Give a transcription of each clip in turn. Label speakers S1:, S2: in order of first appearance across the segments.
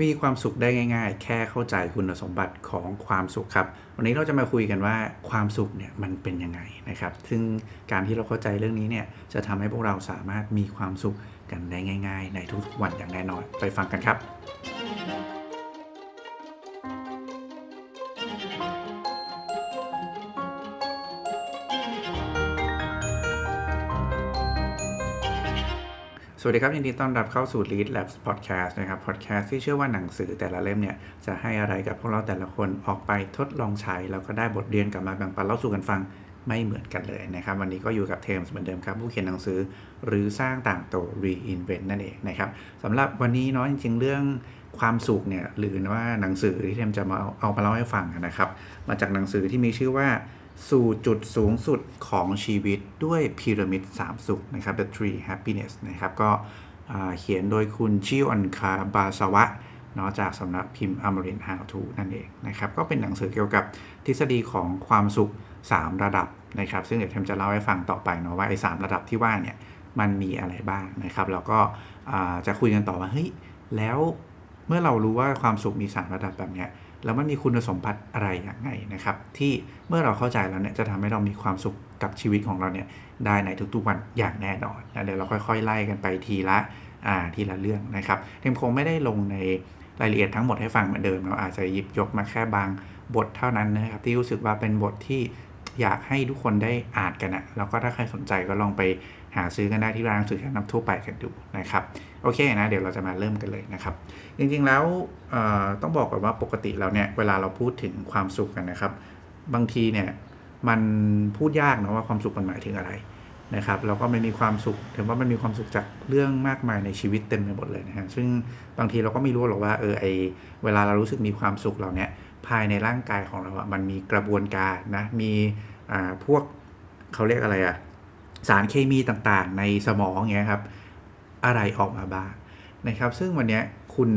S1: มีความสุขได้ง่าย ๆ แค่เข้าใจคุณสมบัติของความสุขครับ วันนี้เราจะมาคุยกันว่าความสุขเนี่ยมันเป็นยังไงนะครับ ซึ่งการที่เราเข้าใจเรื่องนี้เนี่ยจะทำให้พวกเราสามารถมีความสุขกันได้ง่าย ๆ ในทุกๆวันอย่างแน่นอน ไปฟังกันครับ สวัสดีครับยินดีต้อนรับเข้าสู่ Lead Labs Podcast นะครับ Podcast ที่เชื่อว่าหนังสือแต่ละเล่มเนี่ย จะให้อะไรกับพวกเราแต่ละคนออกไปทดลองใช้ แล้วก็ได้บทเรียนกลับมาแบ่งปันเล่าสู่กันฟังไม่เหมือนกันเลยนะครับ วันนี้ก็อยู่กับเทมส์เหมือนเดิมครับ ผู้เขียนหนังสือหรือสร้างต่างโต Reinvent นั่นเองนะครับสำหรับวันนี้เนาะจริง ๆ เรื่องความสุขเนี่ยหรือว่าหนังสือที่เทมจะมาเอามาเล่าให้ฟังนะครับ มาจากหนังสือที่มีชื่อว่า สู่จุดสูงสุดของชีวิตด้วยพีระมิด3สุขนะครับ The Three Happiness นะครับก็เขียนโดยคุณชิออนคาบาสวะเนาะจากสำนักพิมพ์อมรินฮาวทูนั่นเองนะครับ ก็เป็นหนังสือเกี่ยวกับทฤษฎีของความสุข 3 ระดับนะครับ ซึ่งเดี๋ยวเทมจะเล่าให้ฟังต่อไปเนาะว่าไอ้สระดับที่ว่าเนี่ยมันมีอะไรบ้างนะครับ แล้วก็จะคุยกันต่อว่าเฮ้ยแล้วเมื่อเรารู้ว่าความสุขมี 3 ระดับแบบเนี้ย แล้วมันมีคุณสมบัติอะไรอย่างไงนะครับ ที่เมื่อเราเข้าใจแล้วเนี่ยจะทำให้เรามีความสุขกับชีวิตของเราเนี่ยได้ในทุกๆวันอย่างแน่นอนนะเดี๋ยวเราค่อยๆไล่กันไปทีละอ่าทีละเรื่องนะครับเทมคงไม่ได้ลงในรายละเอียดทั้งหมดให้ฟังเหมือนเดิมเราอาจจะหยิบยกมาแค่บางบทเท่านั้นนะครับที่รู้สึกว่าเป็นบทที่อยากให้ทุกคนได้อ่านกันนะแล้วก็ถ้าใครสนใจก็ลองไป หาซื้อกันได้ที่ร้านหนังสือชั้นนำทั่วไปกันดูนะครับโอเคนะเดี๋ยวเราจะมาเริ่มกันเลยนะครับ จริงๆแล้วต้องบอกก่อนว่าปกติเราเนี่ยเวลาเราพูดถึงความสุขกันนะครับ บางทีเนี่ยมันพูดยากนะว่าความสุขมันหมายถึงอะไรนะครับแล้วก็มันมีความสุขถึงว่ามันมีความสุขจากเรื่องมากมายในชีวิตเต็มไปหมดเลยนะฮะซึ่งบางทีเราก็ไม่รู้หรอกว่าเออไอเวลาเรารู้สึกมีความสุขเราเนี่ยภายในร่างกายของเราอะมันมีกระบวนการนะมีอ่าพวกเขาเรียกอะไรอะ สารเคมีต่างๆ ในสมองเงี้ยครับ อะไรออกมาบ้างนะครับ ซึ่งวันนี้คุณ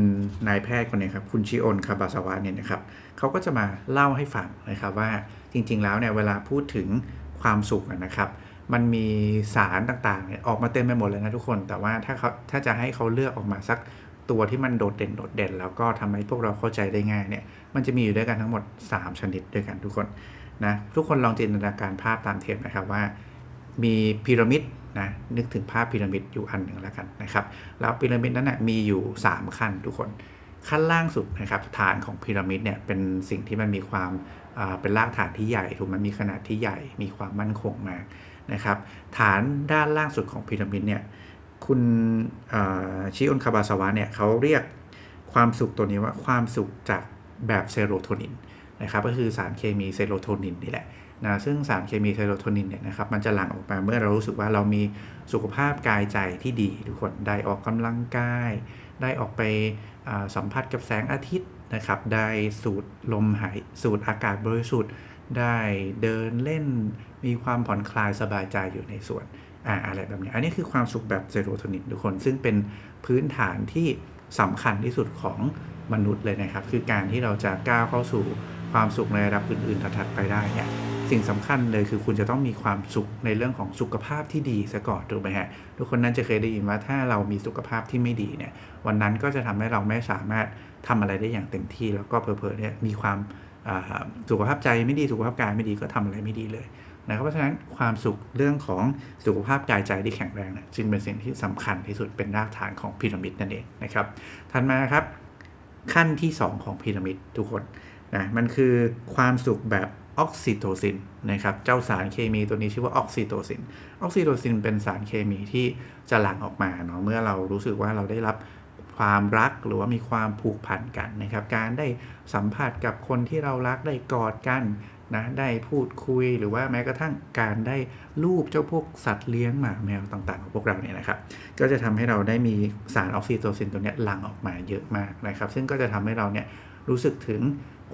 S1: นายแพทย์คนนี้ครับ คุณชิโอนคาบาสวะเนี่ยนะครับเขาก็จะมาเล่าให้ฟังนะครับว่าจริง ๆ แล้วเนี่ยเวลาพูดถึงความสุขนะครับ มันมีสารต่างๆเนี่ยออกมาเต็มไปหมดเลยนะทุกคน แต่ว่าถ้าเขาถ้าจะให้เขาเลือกออกมาสักตัวที่มันโดดเด่นโดดเด่น แล้วก็ทำให้พวกเราเข้าใจได้ง่ายเนี่ยมันจะมีอยู่ด้วยกันทั้งหมด 3 ชนิดด้วยกันทุกคนนะทุกคนลองจินตนาการภาพตามเทปนะครับว่า มีพีระมิดนะนึกถึงภาพพีระมิดอยู่อันหนึ่งแล้วกันนะครับแล้วพีระมิดนั้นนะมีอยู่ 3 ขั้นทุกคนขั้นล่างสุดนะครับฐานของพีระมิดเนี่ยเป็นสิ่งที่มันมีความเป็นรากฐานที่ใหญ่ถูกมันมีขนาดที่ใหญ่มีความมั่นคงมากนะครับฐานด้านล่างสุดของพีระมิดเนี่ยคุณชิอุนคาบาสวะเนี่ยเขาเรียกความสุขตัวนี้ว่าความสุขจากแบบเซโรโทนินนะครับก็คือสารเคมีเซโรโทนินนี่แหละ นะซึ่งสารเคมีเซโรโทนินเนี่ยนะครับมันจะหลั่งออกมาเมื่อเรารู้สึกว่าเรามีสุขภาพกายใจที่ดี ทุกคนได้ออกกำลังกาย ได้ออกไปสัมผัสกับแสงอาทิตย์นะครับ ได้สูดลมหายสูดอากาศบริสุทธิ์ ได้เดินเล่นมีความผ่อนคลายสบายใจอยู่ในสวนอ่าอะไรแบบนี้ อันนี้คือความสุขแบบเซโรโทนินทุกคนซึ่งเป็นพื้นฐานที่สำคัญที่สุดของมนุษย์เลยนะครับ คือการที่เราจะก้าวเข้าสู่ความสุขในระดับอื่น ๆ ถัดๆไปได้เนี่ย สิ่งสำคัญเลยคือคุณจะต้องมีความสุขในเรื่องของสุขภาพที่ดีซะก่อนถูกไหมฮะทุกคนนั้นจะเคยได้ยินว่าถ้าเรามีสุขภาพที่ไม่ดีเนี่ยวันนั้นก็จะทำให้เราไม่สามารถทำอะไรได้อย่างเต็มที่ แล้วก็เพอๆเนี่ยมีความสุขภาพใจไม่ดีสุขภาพกายไม่ดีก็ทำอะไรไม่ดีเลยนะครับเพราะฉะนั้นความสุขเรื่องของสุขภาพกายใจที่แข็งแรงเนี่ยจึงเป็นสิ่งที่สำคัญที่สุดเป็นรากฐานของพีระมิดนั่นเองนะครับถัดมาครับขั้นที่ 2 ของพีระมิดทุกคนนะมันคือความสุขแบบ ออกซิโตซินนะครับเจ้าสารเคมีตัวนี้ชื่อว่าออกซิโตซินออกซิโตซินเป็นสารเคมีที่จะหลั่งออกมาเนาะเมื่อเรารู้สึกว่าเราได้รับความรักหรือว่ามีความผูกพันกันนะครับการได้สัมผัสกับคนที่เรารักได้กอดกันนะได้พูดคุยหรือว่าแม้กระทั่งการได้รูปเจ้าพวกสัตว์เลี้ยงหมาแมวต่างๆของพวกเราเนี่ยนะครับ ก็จะทำให้เราได้มีสารออกซิโตซินตัวนี้หลั่งออกมาเยอะมากนะครับ ซึ่งก็จะทำให้เราเนี่ยรู้สึกถึง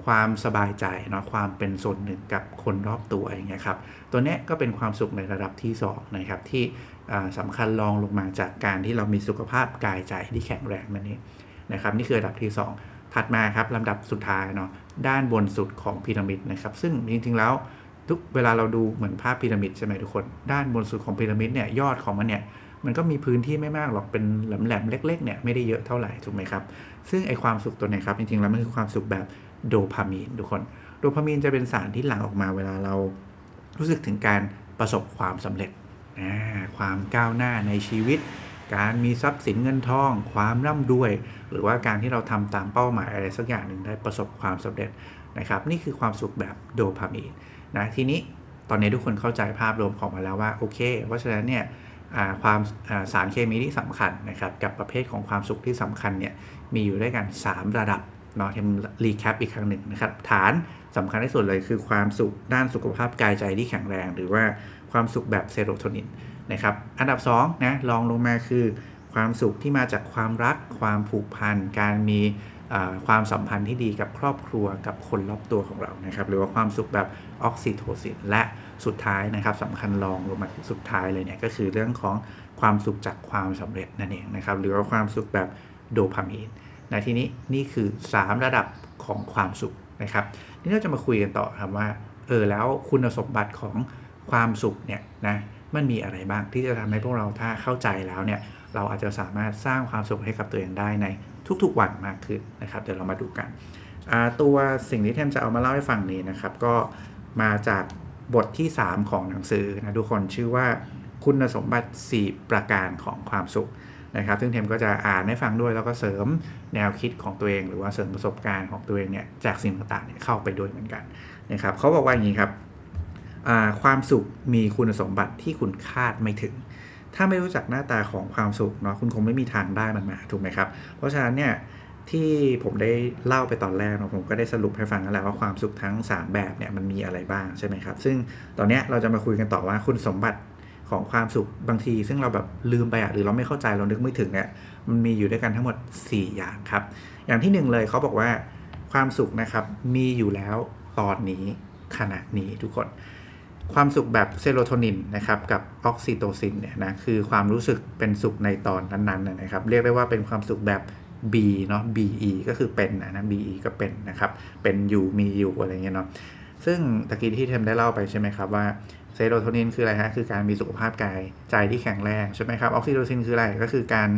S1: ความสบายใจเนาะความเป็นส่วนหนึ่งกับคนรอบตัวอย่างเงี้ยครับตัวเนี้ยก็เป็นความสุขในระดับที่2นะครับที่อ่าสำคัญรองลงมาจากการที่เรามีสุขภาพกายใจที่แข็งแรงนั่นเองนะครับนี่คือระดับที่ 2 ถัดมาครับลำดับสุดท้ายเนาะด้านบนสุดของพีระมิดนะครับซึ่งจริงๆแล้วทุกเวลาเราดูเหมือนภาพพีระมิดใช่ไหมทุกคน ด้านบนสุดของพีระมิดเนี่ยยอดของมันเนี่ยมันก็มีพื้นที่ไม่มากหรอกเป็นแหลมๆเล็กๆเนี่ยไม่ได้เยอะเท่าไหร่ถูกไหมครับซึ่งไอความสุขตัวนี้ครับจริงๆแล้วมันคือความสุขแบบ โดพามีนทุกคน โดพามีนจะเป็นสารที่หลั่งออกมาเวลาเรารู้สึกถึงการประสบความสำเร็จ ความก้าวหน้าในชีวิต การมีทรัพย์สินเงินทอง ความร่ำรวย หรือว่าการที่เราทำตามเป้าหมายอะไรสักอย่างหนึ่งได้ประสบความสำเร็จนะครับ นี่คือความสุขแบบโดพามีนนะทีนี้ตอนนี้ทุกคนเข้าใจภาพรวมของมาแล้วว่าโอเค เพราะฉะนั้นเนี่ยความสารเคมีที่สำคัญนะครับกับประเภทของความสุขที่สำคัญเนี่ยมีอยู่ด้วยกัน 3 ระดับ เนาะทำรีแคปอีกครั้งหนึ่งนะครับ ฐานสำคัญที่สุดเลยคือความสุขด้านสุขภาพกายใจที่แข็งแรง หรือว่าความสุขแบบเซโรโทนินนะครับ อันดับ2นะลองลงมาคือ ความสุขที่มาจากความรัก ความผูกพัน การมีความสัมพันธ์ที่ดีกับครอบครัวกับคนรอบตัวของเรานะครับ หรือว่าความสุขแบบออกซิโทซินและสุดท้ายนะครับสำคัญรองลงมาสุดท้ายเลยเนี่ยก็คือเรื่องของความสุขจากความสำเร็จนั่นเองนะครับ หรือว่าความสุขแบบโดพามีน ในที่นี้นี่คือ 3 ระดับของความสุขนะครับนี่เราจะมาคุยกันต่อครับว่าเออแล้วคุณสมบัติของความสุขเนี่ยนะมันมีอะไรบ้างที่จะทำให้พวกเราถ้าเข้าใจแล้วเนี่ยเราอาจจะสามารถสร้างความสุขให้กับตัวเองได้ในทุกๆวันมากขึ้นนะครับเดี๋ยวเรามาดูกันตัวสิ่งที่เทมจะเอามาเล่าให้ฟังนี้นะครับก็มาจากบทที่ 3 ของหนังสือนะทุกคนชื่อว่าคุณสมบัติ 4 ประการของความสุข นะครับ ซึ่งเทมก็จะอ่านให้ฟังด้วยแล้วก็เสริมแนวคิดของตัวเอง หรือว่าเสริมประสบการณ์ของตัวเองเนี่ยจากสิ่งต่างๆเนี่ยเข้าไปด้วยเหมือนกันนะครับเขาบอกว่าอย่างนี้ครับความสุขมีคุณสมบัติที่คุณคาดไม่ถึง ถ้าไม่รู้จักหน้าตาของความสุขเนาะคุณคงไม่มีทางได้มันมาถูกไหมครับ เพราะฉะนั้นเนี่ยที่ผมได้เล่าไปตอนแรกเนาะผมก็ได้สรุปให้ฟังแล้วว่าความสุขทั้ง 3 แบบเนี่ยมันมีอะไรบ้างใช่ไหมครับ ซึ่งตอนนี้เราจะมาคุยกันต่อว่าคุณสมบัติ ของความสุขบางที ซึ่งเราแบบลืมไปอะหรือเราไม่เข้าใจเรานึกไม่ถึงเนี่ยมันมีอยู่ด้วยกันทั้งหมด 4 อย่างครับ อย่างที่ 1 เลยเขาบอกว่าความสุขนะครับมีอยู่แล้วตอนนี้ขณะนี้ทุกคน ความสุขแบบเซโรโทนินนะครับกับออกซิโตซินเนี่ยนะคือความรู้สึกเป็นสุขในตอนนั้นๆนะครับ เรียกได้ว่าเป็นความสุขแบบ B เนาะ BE ก็คือเป็นนะนะ BE ก็เป็นนะครับ เป็นอยู่มีอยู่อะไรเงี้ยเนาะซึ่งตะกี้ที่เทมได้เล่าไปใช่ไหมครับว่า โรโทนินคืออะไรฮะคือการมีสุขภาพกายใจที่แข็งแรงใช่ไหมครับออกซิโทซินคืออะไรก็คือการ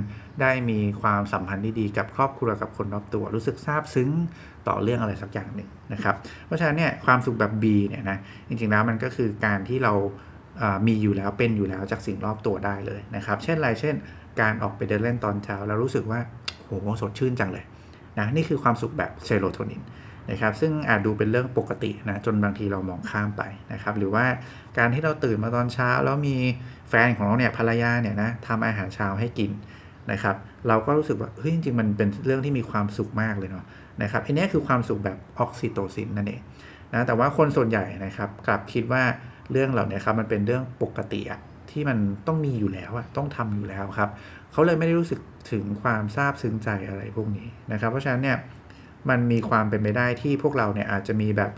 S1: ได้มีความสัมพันธ์ที่ดีกับครอบครัวกับคนรอบตัว รู้สึกซาบซึ้งต่อเรื่องอะไรสักอย่างหนึ่งนะครับเพราะฉะนั้นเนี่ยความสุขแบบ B เนี่ยนะจริงๆแล้วมันก็คือการที่เรามีอยู่แล้วเป็นอยู่แล้วจากสิ่งรอบตัวได้เลยนะครับ เช่นอะไรเช่น การออกไปเดินเล่นตอนเช้า แล้วรู้สึกว่าโหสดชื่นจังเลยนะนี่คือความสุขแบบเซโรโทนิน นะครับซึ่งอาจดูเป็นเรื่องปกตินะจนบางทีเรามองข้ามไปนะครับหรือว่าการที่เราตื่นมาตอนเช้า แล้วมีแฟนของเราเนี่ยภรรยาเนี่ยนะทำอาหารเช้าให้กินนะครับเราก็รู้สึกว่าเฮ้ยจริงๆมันเป็นเรื่องที่มีความสุขมากเลยเนาะนะครับอันนี้คือความสุขแบบออกซิโตซินนั่นเองนะแต่ว่าคนส่วนใหญ่นะครับกลับคิดว่าเรื่องเหล่านี้ครับมันเป็นเรื่องปกติอะที่มันต้องมีอยู่แล้วอะต้องทำอยู่แล้วครับเขาเลยไม่ได้รู้สึกถึงความซาบซึ้งใจอะไรพวกนี้นะครับ เพราะฉะนั้นเนี่ย มันมีความเป็นไปได้ที่พวกเราเนี่ยอาจจะมีแบบ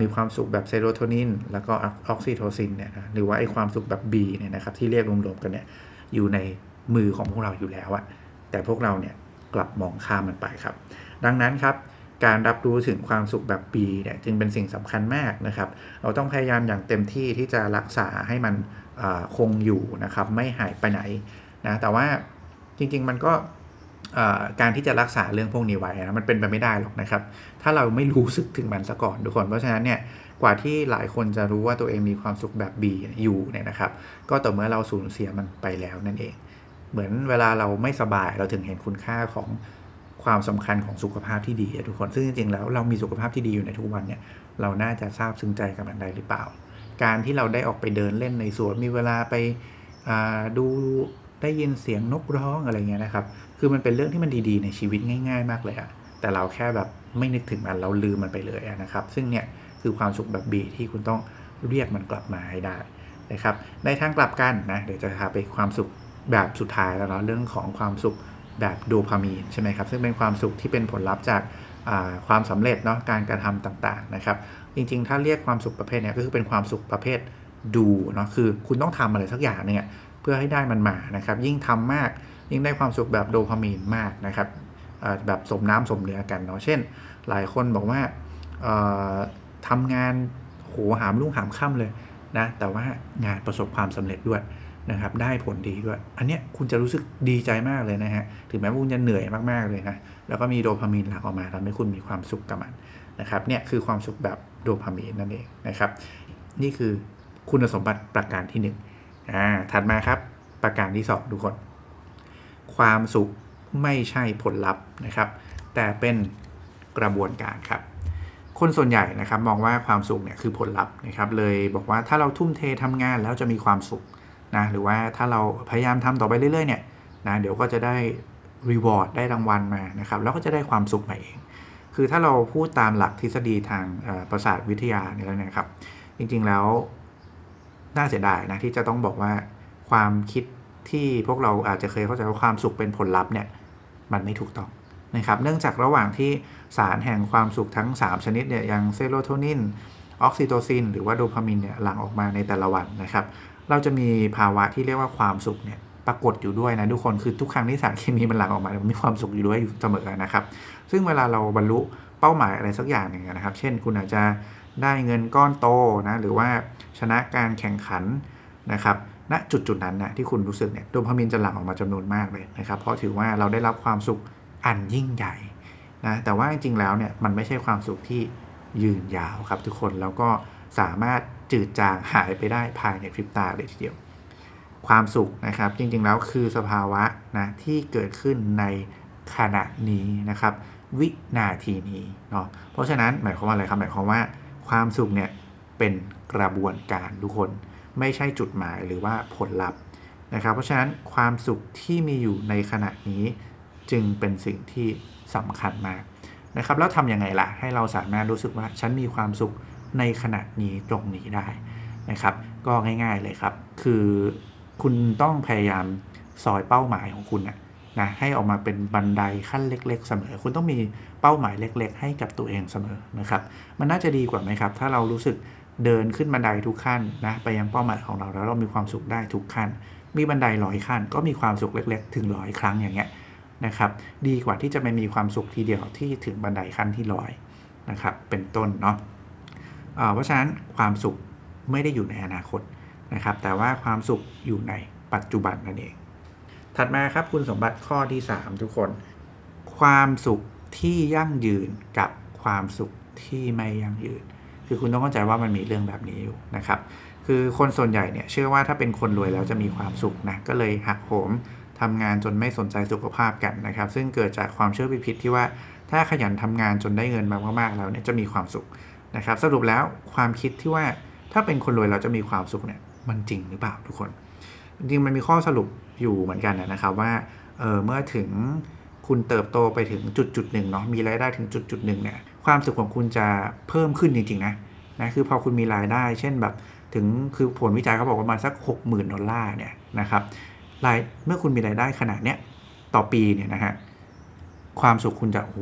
S1: มีความสุขแบบเซโรโทนินแล้วก็ออกซิโทซินเนี่ยนะหรือว่าไอความสุขแบบ B เนี่ยนะครับที่เรียกรวมๆกันเนี่ยอยู่ในมือของพวกเราอยู่แล้วอะแต่พวกเราเนี่ยกลับมองข้ามมันไปครับ ดังนั้นครับการรับรู้ถึงความสุขแบบ B เนี่ยจึงเป็นสิ่งสำคัญมากนะครับ เราต้องพยายามอย่างเต็มที่ที่จะรักษาให้มันคงอยู่นะครับไม่หายไปไหนนะแต่ว่าจริงๆมันก็ การที่จะรักษาเรื่องพวกนี้ไว้นะมันเป็นไปไม่ได้หรอกนะครับ ถ้าเราไม่รู้สึกถึงมันซะก่อนทุกคน เพราะฉะนั้นเนี่ยกว่าที่หลายคนจะรู้ว่าตัวเองมีความสุขแบบ B อยู่เนี่ยนะครับ ก็ต่อเมื่อเราสูญเสียมันไปแล้วนั่นเอง เหมือนเวลาเราไม่สบายเราถึงเห็นคุณค่าของความสำคัญของสุขภาพที่ดีทุกคนซึ่งจริงๆแล้วเรามีสุขภาพที่ดีอยู่ในทุกวันเนี่ยเราน่าจะทราบซึ้งใจกับมันได้หรือเปล่า การที่เราได้ออกไปเดินเล่นในสวนมีเวลาไปดูได้ยินเสียงนกร้องอะไรเงี้ยนะครับ คือมันเป็นเรื่องที่มันดีๆ ในชีวิตง่าย ๆ มากเลยอะแต่เราแค่แบบไม่นึกถึงมันเราลืมมันไปเลยนะครับ ซึ่งเนี่ยคือความสุขแบบบีที่คุณต้องเรียกมันกลับมาให้ได้นะครับ ในทางกลับกันนะเดี๋ยวจะพาไปความสุขแบบสุดท้ายแล้วเนาะเรื่องของความสุขแบบโดพามีนใช่ไหมครับซึ่งเป็นความสุขที่เป็นผลลัพธ์จากความสำเร็จเนาะการกระทำต่างๆนะครับ จริงๆ ถ้าเรียกความสุขประเภทนี้ก็คือเป็นความสุขประเภทดูเนาะคือคุณต้องทำอะไรสักอย่างเนี่ยเพื่อให้ได้มันมานะครับ ยิ่งทำมาก ยิ่งได้ความสุขแบบโดพามีนมากนะครับแบบสมน้ำสมเนื้อกันเนาะเช่น หลายคนบอกว่าทำงานโหหามลุ่งหามค่ำเลยนะแต่ว่างานประสบความสำเร็จด้วยนะครับได้ผลดีด้วย อันเนี้ยคุณจะรู้สึกดีใจมากเลยนะฮะถึงแม้ว่าคุณจะเหนื่อยมากๆเลยนะแล้วก็มีโดพามีนหลั่งออกมาทำให้คุณมีความสุขกับมันนะครับเนี่ยคือความสุขแบบโดพามีนนั่นเองนะครับ นี่คือคุณสมบัติประการที่1นึ่งอ่าถัดมาครับประการที่ 2 ทุกคน ความสุขไม่ใช่ผลลัพธ์นะครับ แต่เป็นกระบวนการครับ คนส่วนใหญ่นะครับมองว่าความสุขเนี่ยคือผลลัพธ์นะครับ เลยบอกว่าถ้าเราทุ่มเททำงานแล้วจะมีความสุขนะหรือว่าถ้าเราพยายามทำต่อไปเรื่อยๆเนี่ยนะเดี๋ยวก็จะได้รีวอร์ดได้รางวัลมานะครับแล้วก็จะได้ความสุขมาเอง คือถ้าเราพูดตามหลักทฤษฎีทางประสาทวิทยาเนี่ยแล้วนะครับ จริงๆแล้วน่าเสียดายนะที่จะต้องบอกว่าความคิด ที่พวกเราอาจจะเคยเข้าใจว่าความสุขเป็นผลลัพธ์เนี่ยมันไม่ถูกต้องนะครับ เนื่องจากระหว่างที่สารแห่งความสุขทั้ง 3 ชนิดเนี่ยอย่างเซโรโทนินออกซิโตซินหรือว่าโดพามินเนี่ยหลั่งออกมาในแต่ละวันนะครับ เราจะมีภาวะที่เรียกว่าความสุขเนี่ยปรากฏอยู่ด้วยนะทุกคนคือทุกครั้งที่สารเคมีมันหลั่งออกมามันมีความสุขอยู่ด้วยอยู่เสมอนะครับ ซึ่งเวลาเราบรรลุเป้าหมายอะไรสักอย่างหนึ่งนะครับ เช่น คุณอาจจะได้เงินก้อนโตนะหรือว่าชนะการแข่งขันนะครับ ณจุดจุดนั้นนะที่คุณรู้สึกเนี่ยโดพามินจะหลั่งออกมาจำนวนมากเลยนะครับ เพราะถือว่าเราได้รับความสุขอันยิ่งใหญ่นะแต่ว่าจริงๆแล้วเนี่ยมันไม่ใช่ความสุขที่ยืนยาวครับทุกคนแล้วก็สามารถจืดจางหายไปได้ภายในพริบตาเลยทีเดียว ความสุขนะครับจริงๆแล้วคือสภาวะนะที่เกิดขึ้นในขณะนี้นะครับ วินาทีนี้เนาะเพราะฉะนั้นหมายความว่าอะไรครับหมายความว่าความสุขเนี่ยเป็นกระบวนการทุกคน ไม่ใช่จุดหมายหรือว่าผลลัพธ์นะครับ เพราะฉะนั้นความสุขที่มีอยู่ในขณะนี้จึงเป็นสิ่งที่สำคัญมากนะครับ แล้วทำยังไงล่ะ ให้เราสามารถรู้สึกว่าฉันมีความสุขในขณะนี้ตรงนี้ได้นะครับ ก็ง่าย ๆเลยครับ คือคุณต้องพยายามซอยเป้าหมายของคุณนะนะให้ออกมาเป็นบันไดขั้นเล็ก ๆ เสมอ คุณต้องมีเป้าหมายเล็ก ๆ ให้กับตัวเองเสมอนะครับ มันน่าจะดีกว่าไหมครับ ถ้าเรารู้สึก เดินขึ้นบันไดทุกขั้นนะไปยังเป้าหมายของเราแล้วเรามีความสุขได้ทุกขั้น มีบันไดร้อยขั้น ก็มีความสุขเล็ก ๆ ถึงร้อยครั้งอย่างเงี้ยนะครับ ดีกว่าที่จะไม่มีความสุขทีเดียวที่ถึงบันไดขั้นที่ร้อยนะครับเป็นต้นเนาะเพราะฉะนั้นความสุขไม่ได้อยู่ในอนาคตนะครับ แต่ว่าความสุขอยู่ในปัจจุบันนั่นเอง ถัดมาครับคุณสมบัติข้อที่ 3 ทุกคน ความสุขที่ยั่งยืนกับความสุขที่ไม่ยั่งยืน คือคุณต้องเข้าใจว่ามันมีเรื่องแบบนี้อยู่นะครับ คือคนส่วนใหญ่เนี่ยเชื่อว่าถ้าเป็นคนรวยแล้วจะมีความสุขนะ ก็เลยหักโหมทำงานจนไม่สนใจสุขภาพกันนะครับ ซึ่งเกิดจากความเชื่อผิดที่ว่า ถ้าขยันทำงานจนได้เงินมามากๆแล้วเนี่ยจะมีความสุขนะครับ สรุปแล้วความคิดที่ว่าถ้าเป็นคนรวยเราจะมีความสุขเนี่ยมันจริงหรือเปล่าทุกคน จริงมันมีข้อสรุปอยู่เหมือนกันนะครับว่าเออเมื่อถึงคุณเติบโตไปถึงจุดจุดหนึ่งเนาะมีรายได้ถึงจุดจุดหนึ่งเนี่ย ความสุขของคุณจะเพิ่มขึ้นจริงๆนะนะคือพอคุณมีรายได้ เช่นแบบถึงคือผลวิจัยเขาบอกว่าประมาณสัก 60,000ดอลลาร์เนี่ยนะครับรายเมื่อคุณมีรายได้ขนาดเนี้ยต่อปีเนี่ยนะฮะความสุขคุณจะโอ้โห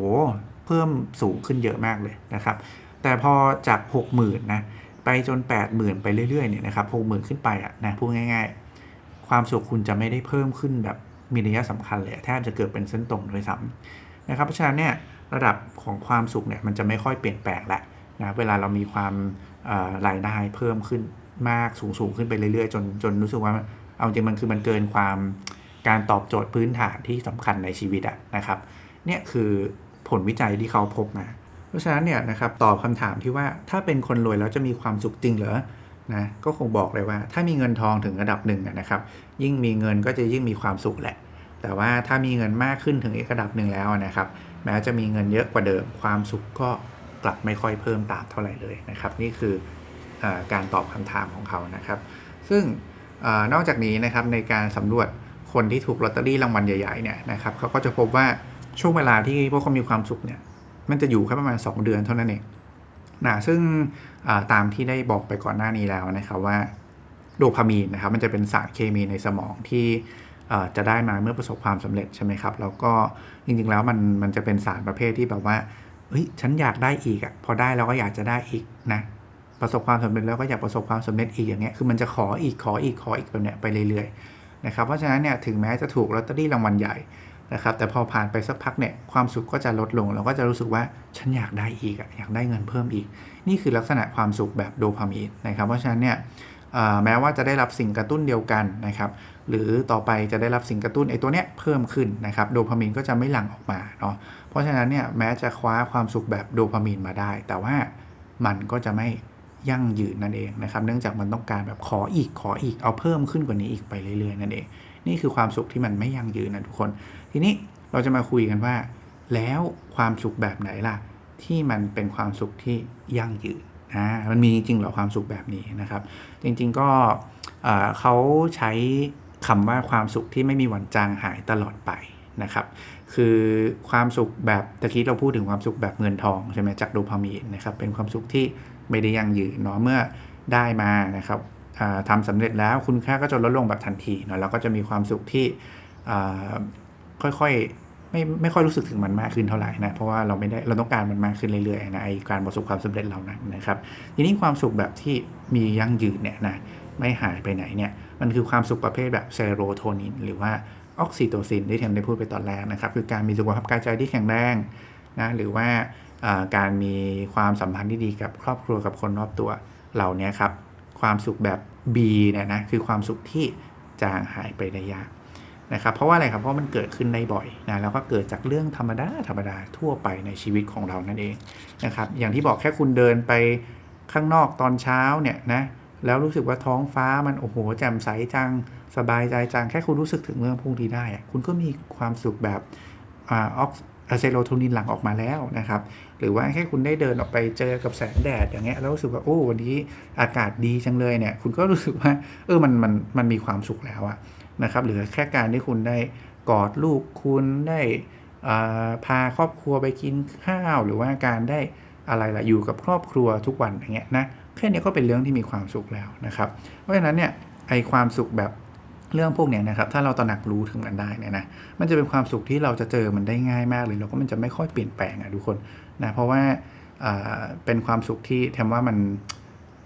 S1: เพิ่มสูงขึ้นเยอะมากเลยนะครับ แต่พอจาก 60,000นะไปจน 80,000 ไปเรื่อยๆเนี่ยนะครับ60,000 ขึ้นไปอะนะพูดง่าย ๆ ความสุขคุณจะไม่ได้เพิ่มขึ้นแบบมีนัยสำคัญเลยแทบจะเกิดเป็นเส้นตรงด้วยซ้ำนะครับเพราะฉะนั้นเนี่ย ระดับของความสุขเนี่ยมันจะไม่ค่อยเปลี่ยนแปลงละนะเวลาเรามีความรายได้เพิ่มขึ้นมากสูงสูงขึ้นไปเรื่อยๆ จนจนรู้สึกว่าเอาจริงมันคือมันเกินความการตอบโจทย์พื้นฐานที่สำคัญในชีวิตอะนะครับเนี่ยคือผลวิจัยที่เขาพบมา เพราะฉะนั้นเนี่ยนะครับตอบคำถามที่ว่าถ้าเป็นคนรวยแล้วจะมีความสุขจริงเหรอนะก็คงบอกเลยว่า ถ้ามีเงินทองถึงระดับหนึ่งนะครับ ยิ่งมีเงินก็จะยิ่งมีความสุขแหละ แต่ว่าถ้ามีเงินมากขึ้นถึงอีกระดับหนึ่งแล้วนะครับ แม้จะมีเงินเยอะกว่าเดิม ความสุขก็กลับไม่ค่อยเพิ่มตามเท่าไหร่เลยนะครับ นี่คืออการตอบคำถามของเขานะครับ ซึ่งอนอกจากนี้นะครับในการสำรวจคนที่ถูกลอตเตอรี่รางวัลใหญ่ๆเนี่ยนะครับเขาก็จะพบว่าช่วงเวลาที่พวกเขามีความสุขเนี่ยมันจะอยู่แค่ประมาณ 2 เดือนเท่านั้นเองนะซึ่งตามที่ได้บอกไปก่อนหน้านี้แล้วนะครับว่าโดพามีนนะครับมันจะเป็นสารเคมีในสมองที่ จะได้มาเมื่อประสบความสำเร็จใช่ไหมครับ แล้วก็จริงๆแล้วมันมันจะเป็นสารประเภทที่แบบว่าเฮ้ยฉันอยากได้อีกอะ่ะพอได้แล้วก็อยากจะได้อีกนะประสบความสำเร็จแล้วก็อยากประสบความสำเร็จอีกอย่างเงี้ยคือมันจะขออีกขออีกขออีกแบบเนี้ยไปเรื่อยๆนะครับเพราะฉะนั้นเนี่ยถึงแม้จะถูกลอตเตอรี่รางวัลใหญ่นะครับแต่พอผ่านไปสักพักเนี่ยความสุขก็จะลดลง เราก็จะรู้สึกว่าฉันอยากได้อีกอะอยากได้เงินเพิ่มอีก นี่คือลักษณะความสุขแบบโดพามีนนะครับเพราะฉะนั้นเนี่ย แม้ว่าจะได้รับสิ่งกระตุ้นเดียวกันนะครับหรือต่อไปจะได้รับสิ่งกระตุ้นไอ้ตัวเนี้ยเพิ่มขึ้นนะครับโดพามีนก็จะไม่หลั่งออกมาเนาะเพราะฉะนั้นเนี่ยแม้จะคว้าความสุขแบบโดพามีนมาได้ แต่ว่ามันก็จะไม่ยั่งยืนนั่นเองนะครับ เนื่องจากมันต้องการแบบขออีกขออีกเอาเพิ่มขึ้นกว่านี้อีกไปเรื่อยๆนั่นเอง นี่คือความสุขที่มันไม่ยั่งยืนนะทุกคน ทีนี้เราจะมาคุยกันว่า แล้วความสุขแบบไหนล่ะ ที่มันเป็นความสุขที่ยั่งยืน อ่ามันมีจริงเหรอความสุขแบบนี้นะครับ จริงๆก็เขาใช้คำว่าความสุขที่ไม่มีวันจางหายตลอดไปนะครับ คือความสุขแบบตะกี้เราพูดถึงความสุขแบบเงินทองใช่ไหมจากโดพามีนนะครับเป็นความสุขที่ไม่ได้ยั่งยืนเนาะเมื่อได้มานะครับทำสำเร็จแล้วคุณค่าก็จะลดลงแบบทันทีเนาะแล้วก็จะมีความสุขที่ค่อยๆ ไม่ไม่ค่อยรู้สึกถึงมันมากขึ้นเท่าไหร่นะ เพราะว่าเราไม่ได้เราต้องการมันมากขึ้นเรื่อยๆนะไอการประสบความสำเร็จเหล่านั้นนะครับ ทีนี้ความสุขแบบที่มียั่งยืนเนี่ยนะไม่หายไปไหนเนี่ยมันคือความสุขประเภทแบบเซโรโทนินหรือว่าออกซิโตซินที่เทมได้พูดไปตอนแรกนะครับ คือการมีสุขภาพกายใจที่แข็งแรงนะหรือว่าการมีความสัมพันธ์ที่ดีกับครอบครัวกับคนรอบตัวเหล่านี้ครับความสุขแบบ B เนี่ยนะคือความสุขที่จางหายไปได้ยาก นะครับเพราะว่าอะไรครับเพราะมันเกิดขึ้นได้บ่อยนะแล้วก็เกิดจากเรื่องธรรมดาธรรมดาทั่วไปในชีวิตของเรานั่นเองนะครับอย่างที่บอกแค่คุณเดินไปข้างนอกตอนเช้าเนี่ยนะแล้วรู้สึกว่าท้องฟ้ามันโอ้โหแจ่มใสจังสบายใจจังแค่คุณรู้สึกถึงเรื่องพวกนี้ได้ คุณก็มีความสุขแบบออกเซโรโทนินหลั่งออกมาแล้วนะครับ หรือว่าแค่คุณได้เดินออกไปเจอกับแสงแดดอย่างเงี้ยแล้วรู้สึกว่าโอ้วันนี้อากาศดีจังเลยเนี่ย คุณก็รู้สึกว่า เออมันมันมันมีความสุขแล้วอะ นะครับหรือแค่การที่คุณได้กอดลูกคุณได้พาครอบครัวไปกินข้าว หรือว่าการได้อะไรล่ะอยู่กับครอบครัวทุกวันอย่างเงี้ยนะแค่นี้ก็เป็นเรื่องที่มีความสุขแล้วนะครับ เพราะฉะนั้นเนี่ยไอความสุขแบบเรื่องพวกเนี้ยนะครับถ้าเราตระหนักรู้ถึงมันได้เนี่ยนะมันจะเป็นความสุขที่เราจะเจอมันได้ง่ายมากเลยแล้วก็มันจะไม่ค่อยเปลี่ยนแปลงอะทุกคนนะเพราะว่าเป็นความสุขที่แทมว่ามัน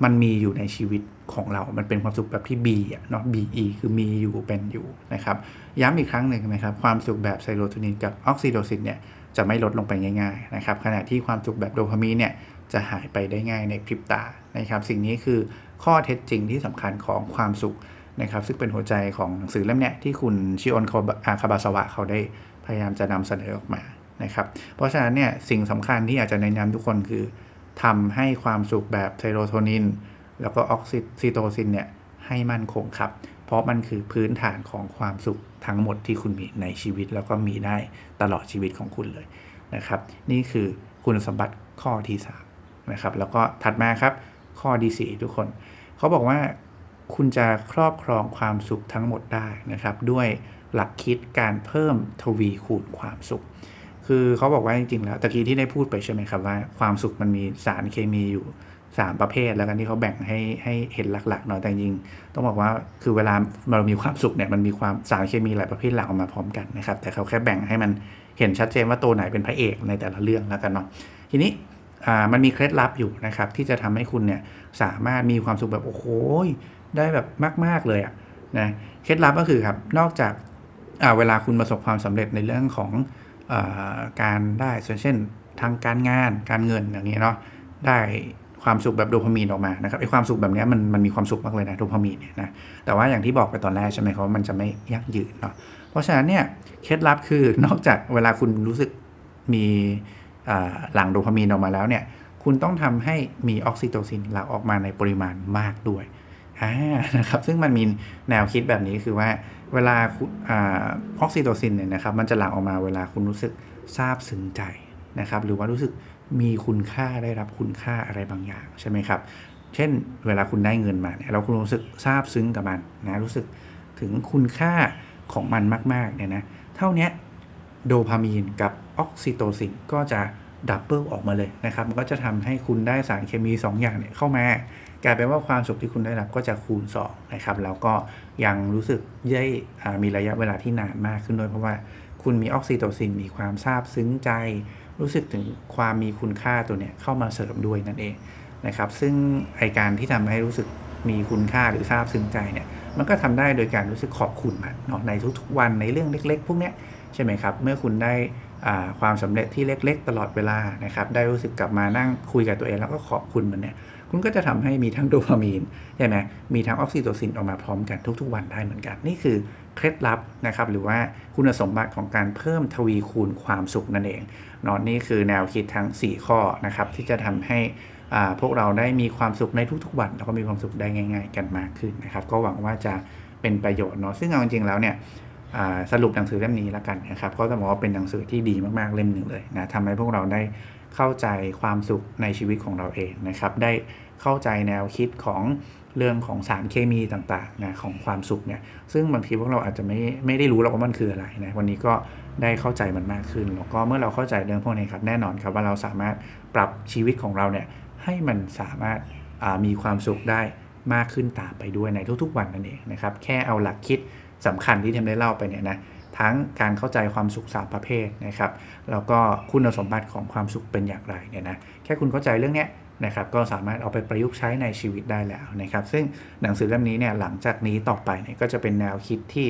S1: มันมีอยู่ในชีวิต ของเรา มันเป็นความสุขแบบที่ B อะเนาะ BE คือมีอยู่เป็นอยู่นะครับ ย้ำอีกครั้งหนึ่งนะครับ ความสุขแบบไซโรโทนินกับออกซิโตซินเนี่ยจะไม่ลดลงไปง่ายๆนะครับขณะที่ความสุขแบบโดพามีนเนี่ยจะหายไปได้ง่ายในพริบตานะครับ สิ่งนี้คือข้อเท็จจริงที่สำคัญของความสุขนะครับ ซึ่งเป็นหัวใจของหนังสือเล่มนี้ที่คุณชิออนคาบาสวะเขาได้พยายามจะนำเสนอออกมานะครับ เพราะฉะนั้นเนี่ยสิ่งสำคัญที่อยากจะแนะนำทุกคนคือทำให้ความสุขแบบไซโรโทนิน แล้วก็ออกซิโตซินเนี่ยให้มั่นคงครับ เพราะมันคือพื้นฐานของความสุขทั้งหมดที่คุณมีในชีวิต แล้วก็มีได้ตลอดชีวิตของคุณเลยนะครับ นี่คือคุณสมบัติข้อที่3นะครับ แล้วก็ถัดมาครับ ข้อที่4ทุกคน เขาบอกว่าคุณจะครอบครองความสุขทั้งหมดได้นะครับ ด้วยหลักคิดการเพิ่มทวีคูณความสุข คือเขาบอกว่าจริงๆแล้วตะกี้ที่ได้พูดไปใช่ไหมครับว่าความสุขมันมีสารเคมีอยู่ 3 ประเภทแล้วกันที่เขาแบ่งให้ให้เห็นหลักๆหน่อยแต่จริงต้องบอกว่าคือเวลาเรามีความสุขเนี่ยมันมีความสารเคมีหลายประเภทหลักออกมาพร้อมกันนะครับแต่เขาแค่แบ่งให้มันเห็นชัดเจนว่าตัวไหนเป็นพระเอกในแต่ละเรื่องแล้วกันเนาะทีนี้มันมีเคล็ดลับอยู่นะครับที่จะทำให้คุณเนี่ยสามารถมีความสุขแบบโอ้โหได้แบบมาก ๆเลยอะนะเคล็ดลับก็คือครับนอกจากเวลาคุณประสบความสำเร็จในเรื่องของอการได้เช่นทางการงานการเงินอย่างนี้เนาะได้ ความสุขแบบโดพามีนออกมานะครับไอความสุขแบบนี้มันมันมีความสุขมากเลยนะโดพามีนเนี่ยนะแต่ว่าอย่างที่บอกไปตอนแรกใช่ไหมครับว่ามันจะไม่ยั่งยืนเนาะเพราะฉะนั้นเนี่ยเคล็ดลับคือนอกจากเวลาคุณรู้สึกมีหลั่งโดพามีนออกมาแล้วเนี่ยคุณต้องทำให้มีออกซิโตซินหลั่งออกมาในปริมาณมากด้วยนะครับซึ่งมันมีแนวคิดแบบนี้คือว่าเวลาออกซิโตซินเนี่ยนะครับมันจะหลั่งออกมาเวลาคุณรู้สึกซาบซึ้งใจนะครับหรือว่ารู้สึก มีคุณค่าได้รับคุณค่าอะไรบางอย่างใช่ไหมครับ เช่น เวลาคุณได้เงินมาเนี่ยเราคุณรู้สึกซาบซึ้งกับมันนะรู้สึกถึงคุณค่าของมันมากๆเนี่ยนะเท่านี้โดพามีนกับออกซิโตซินก็จะดับเบิลออกมาเลยนะครับมันก็จะทำให้คุณได้สารเคมี2อย่างเนี่ยเข้ามากลายเป็นว่าความสุขที่คุณได้รับก็จะคูณ2นะครับแล้วก็ยังรู้สึกได้มีระยะเวลาที่นานมากขึ้นด้วยเพราะว่าคุณมีออกซิโตซินมีความซาบซึ้งใจ รู้สึกถึงความมีคุณค่าตัวเนี้ยเข้ามาเสริมด้วยนั่นเองนะครับ ซึ่งไอการที่ทำให้รู้สึกมีคุณค่าหรือซาบซึ้งใจเนี่ยมันก็ทำได้โดยการรู้สึกขอบคุณมันเนาะในทุกๆวันในเรื่องเล็ก ๆ พวกเนี้ยใช่ไหมครับ เมื่อคุณได้ความสำเร็จที่เล็ก ๆ ตลอดเวลานะครับได้รู้สึกกลับมานั่งคุยกับตัวเองแล้วก็ขอบคุณมันเนี่ยคุณก็จะทำให้มีทั้งโดพามีนใช่ไหมมีทั้งออกซิโตซินออกมาพร้อมกันทุกๆ วันได้เหมือนกัน นี่คือเคล็ดลับนะครับหรือว่าคุณสมบัติของการเพิ่มทวีคูณความสุขนั่นเอง เนอนนี่คือแนวคิดทั้ง 4 ข้อนะครับที่จะทำให้พวกเราได้มีความสุขในทุกๆวัน แล้วก็มีความสุขได้ง่าย ๆ กันมากขึ้นนะครับก็หวังว่าจะเป็นประโยชน์เนาะซึ่งเอาจริงๆแล้วเนี่ยสรุปหนังสือเล่มนี้แล้วกันนะครับก็จะบอกว่าเป็นหนังสือที่ดีมากๆเล่มหนึ่งเลยนะทำให้พวกเราได้เข้าใจความสุขในชีวิตของเราเองนะครับ ได้เข้าใจแนวคิดของเรื่องของสารเคมีต่างๆนะของความสุขเนี่ยซึ่งบางทีพวกเราอาจจะไม่ไม่ได้รู้หรอกว่ามันคืออะไรนะวันนี้ก็ ได้เข้าใจมันมากขึ้น แล้วก็เมื่อเราเข้าใจเรื่องพวกนี้ครับแน่นอนครับว่าเราสามารถปรับชีวิตของเราเนี่ยให้มันสามารถมีความสุขได้มากขึ้นตามไปด้วยในทุกๆวันนั่นเองนะครับแค่เอาหลักคิดสำคัญที่เทมได้เล่าไปเนี่ยนะทั้งการเข้าใจความสุขสามประเภทนะครับแล้วก็คุณสมบัติของความสุขเป็นอย่างไรเนี่ยนะแค่คุณเข้าใจเรื่องเนี้ยนะครับก็สามารถเอาไปประยุกต์ใช้ในชีวิตได้แล้วนะครับซึ่งหนังสือเล่มนี้เนี่ยหลังจากนี้ต่อไปเนี่ยก็จะเป็นแนวคิดที่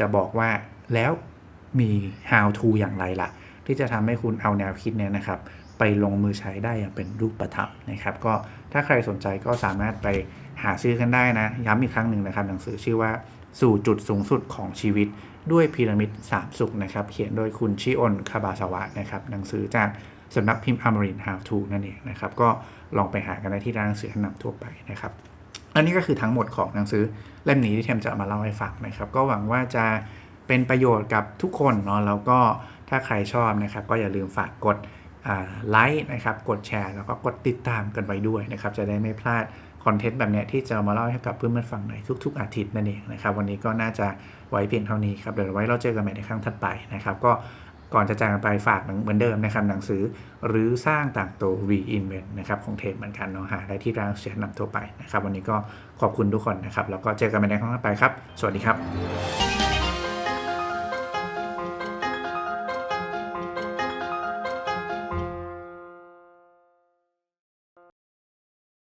S1: จะบอกว่าแล้ว มี how to อย่างไรล่ะ ที่จะทำให้คุณเอาแนวคิดเนี่ยนะครับ ไปลงมือใช้ได้อย่างเป็นรูปธรรมนะครับ ก็ถ้าใครสนใจก็สามารถไปหาซื้อกันได้นะ ย้ำอีกครั้งหนึ่งนะครับ หนังสือชื่อว่าสู่จุดสูงสุดของชีวิตด้วยพีระมิดสามสุขนะครับ เขียนโดยคุณชิออนคาบาสวะนะครับ หนังสือจากสำนักพิมพ์อมริน How to นั่นเองนะครับ ก็ลองไปหากันได้ที่ร้านหนังสือชั้นนำทั่วไปนะครับ อันนี้ก็คือทั้งหมดของหนังสือเล่มนี้ที่เทมจะเอามาเล่าให้ฟังนะครับ ก็หวังว่าจะ เป็นประโยชน์กับทุกคนเนาะแล้วก็ถ้าใครชอบนะครับ ก็อย่าลืมฝากกดไลค์นะครับ กดแชร์ แล้วก็กดติดตามกันไว้ด้วยนะครับ จะได้ไม่พลาดคอนเทนต์แบบเนี้ยที่จะมาเล่าให้กับเพื่อนๆฟังในทุก ๆ อาทิตย์นั่นเองนะครับ วันนี้ก็น่าจะไว้เพียงเท่านี้ครับ เดี๋ยวไว้เราเจอกันใหม่ในครั้งถัดไปนะครับ ก็ก่อนจะจากกันไปฝากเหมือนเดิมนะครับหนังสือหรือสร้างต่างตัว reinvent นะครับของเทมเหมือนกันเนาะหาได้ที่ร้านเสียนำทั่วไปนะครับ วันนี้ก็ขอบคุณทุกคนนะครับ แล้วก็เจอกันใหม่ในครั้งถัดไปครับ สวัสดีครับ